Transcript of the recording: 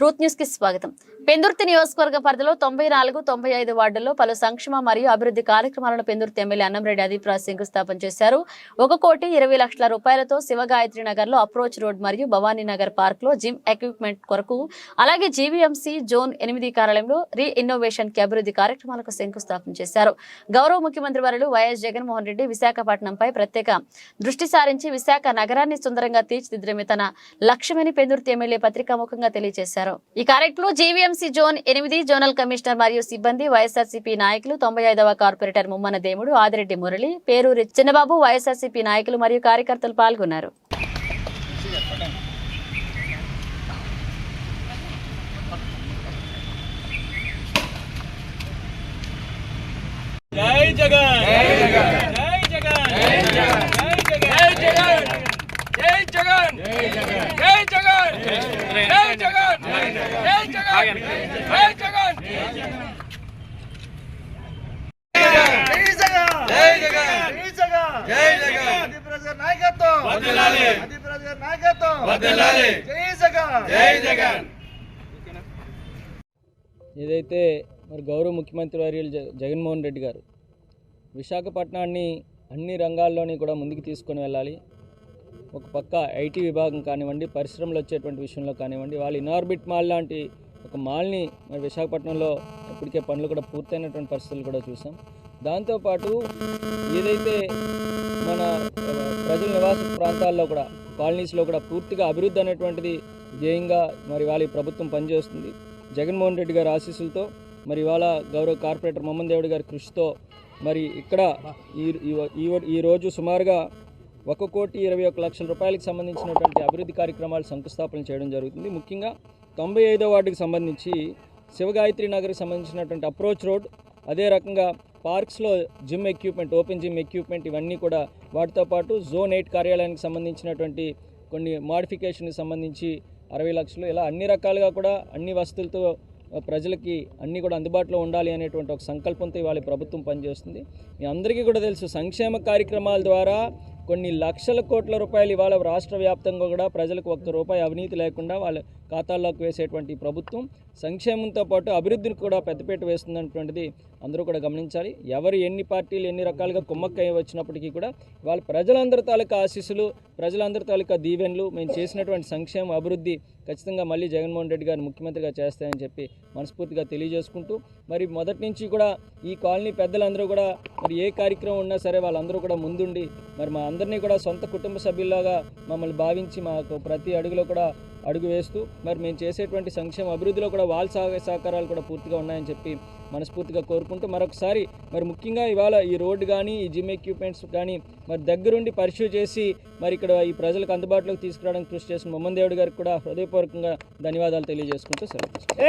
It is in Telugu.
రూత్ న్యూస్ కి స్వాగతం పెందుర్తి నియోజకవర్గ పరిధిలో తొంభై నాలుగు తొంభై ఐదు వార్డుల్లో పలు సంక్షేమ మరియు అభివృద్ధి కార్యక్రమాలను పెందుర్తి ఎమ్మెల్యే అన్నంరెడ్డి అదీప్రాజ్ శంకుస్థాపన చేశారు. ఒక కోటి ఇరవై లక్షల రూపాయలతో శివగాయత్రి నగర్లో అప్రోచ్ రోడ్ మరియు భవానీ నగర్ పార్క్లో జిమ్ ఎక్విప్మెంట్ కొరకు అలాగే జీవీఎంసీ జోన్ ఎనిమిది కార్యాలయంలో రీ ఇన్నోవేషన్కి అభివృద్ధి కార్యక్రమాలకు శంకుస్థాపన చేశారు. గౌరవ ముఖ్యమంత్రి వర్యులు వైఎస్ జగన్మోహన్ రెడ్డి విశాఖపట్నంపై ప్రత్యేక దృష్టి సారించి విశాఖ నగరాన్ని సుందరంగా తీర్చిదిద్దడమే తన లక్ష్యమని పెందుర్తి ఎమ్మెల్యే పత్రికాముఖంగా తెలియజేశారు. ఈ కార్యక్రమంలో జీవీఎంసీ జోన్ ఎనిమిది జోనల్ కమిషనర్ మరియు సిబ్బంది వైఎస్ఆర్సీపీ నాయకులు తొంభై ఐదవ కార్పొరేటర్ ముమ్మన దేముడు ఆదిరెడ్డి మురళి పేరూరి చిన్నబాబు వైఎస్ఆర్సీపీ నాయకులు మరియు కార్యకర్తలు పాల్గొన్నారు. జై జగన్! ఏదైతే మరి గౌరవ ముఖ్యమంత్రి వర్యులు జగన్మోహన్ రెడ్డి గారు విశాఖపట్నాన్ని అన్ని రంగాల్లోని కూడా ముందుకు తీసుకొని వెళ్ళాలి. ఒక పక్క ఐటీ విభాగం కానివ్వండి పరిశ్రమలు వచ్చేటువంటి విషయంలో కానివ్వండి వాళ్ళు ఇనార్బిట్ మాల్ లాంటి ఒక మాల్ని మరి విశాఖపట్నంలో ఇప్పటికే పనులు కూడా పూర్తయినటువంటి పరిస్థితులు కూడా చూసాం. దాంతోపాటు ఏదైతే మన ప్రజల నివాస ప్రాంతాల్లో కూడా కాలనీస్లో కూడా పూర్తిగా అభివృద్ధి అనేటువంటిది ధ్యేయంగా మరి వాళ్ళ ప్రభుత్వం పనిచేస్తుంది. జగన్మోహన్ రెడ్డి గారి ఆశీస్సులతో మరి ఇవాళ గౌరవ కార్పొరేటర్ మమ్మన్ దేవుడి గారి కృషితో మరి ఇక్కడ ఈ ఈరోజు ఈ- ఈ రోజు సుమారుగా ఒక కోటి ఇరవై ఒక లక్షల రూపాయలకు సంబంధించినటువంటి అభివృద్ధి కార్యక్రమాలు శంకుస్థాపన చేయడం జరుగుతుంది. ముఖ్యంగా తొంభై ఐదో వార్డుకి సంబంధించి శివగాయత్రి నగర్కి సంబంధించినటువంటి అప్రోచ్ రోడ్ అదే రకంగా పార్క్స్లో gym equipment open gym equipment ఇవన్నీ కూడా వాటితో పాటు జోన్ ఎయిట్ కార్యాలయానికి సంబంధించినటువంటి కొన్ని మాడిఫికేషన్కి సంబంధించి అరవై లక్షలు ఇలా అన్ని రకాలుగా కూడా అన్ని వసతులతో ప్రజలకి అన్నీ కూడా అందుబాటులో ఉండాలి అనేటువంటి ఒక సంకల్పంతో ఇవాళ ప్రభుత్వం పనిచేస్తుంది. మీ అందరికీ కూడా తెలుసు సంక్షేమ కార్యక్రమాల ద్వారా కొన్ని లక్షల కోట్ల రూపాయలు ఇవాళ రాష్ట్ర వ్యాప్తంగా కూడా ప్రజలకు ఒక్క రూపాయి అవినీతి లేకుండా వాళ్ళ ఖాతాల్లోకి వేసేటువంటి ప్రభుత్వం సంక్షేమంతో పాటు అభివృద్ధిని కూడా పెద్దపీట వేస్తుందన్నటువంటిది అందరూ కూడా గమనించాలి. ఎవరు ఎన్ని పార్టీలు ఎన్ని రకాలుగా కుమ్మక్కయ్య వచ్చినప్పటికీ కూడా వాళ్ళ ప్రజలందరి తాలూకా ఆశీస్సులు ప్రజలందరి తాలూకా దీవెన్లు మేము చేసినటువంటి సంక్షేమ అభివృద్ధి ఖచ్చితంగా మళ్ళీ జగన్మోహన్ రెడ్డి గారు ముఖ్యమంత్రిగా చేస్తాయని చెప్పి మనస్ఫూర్తిగా తెలియజేసుకుంటూ మరి మొదటి నుంచి కూడా ఈ కాలనీ పెద్దలందరూ కూడా మరి ఏ కార్యక్రమం ఉన్నా సరే వాళ్ళందరూ కూడా ముందుండి మరి మా అందరినీ కూడా సొంత కుటుంబ సభ్యుల్లాగా మమ్మల్ని భావించి మాకు ప్రతి అడుగులో కూడా అడుగు వేస్తూ మరి మేము చేసేటువంటి సంక్షేమ అభివృద్ధిలో కూడా వాళ్ళ సహ సహకారాలు కూడా పూర్తిగా ఉన్నాయని చెప్పి మనస్ఫూర్తిగా కోరుకుంటూ మరొకసారి మరి ముఖ్యంగా ఇవాళ ఈ రోడ్డు కానీ ఈ జిమ్ ఎక్విప్మెంట్స్ కానీ మరి దగ్గరుండి పరిశీలి చేసి మరి ఇక్కడ ఈ ప్రజలకు అందుబాటులోకి తీసుకురావడానికి కృషి చేసిన మొహమ్మద్ దేవుడి గారికి కూడా హృదయపూర్వకంగా ధన్యవాదాలు తెలియజేసుకుంటూ సెలవు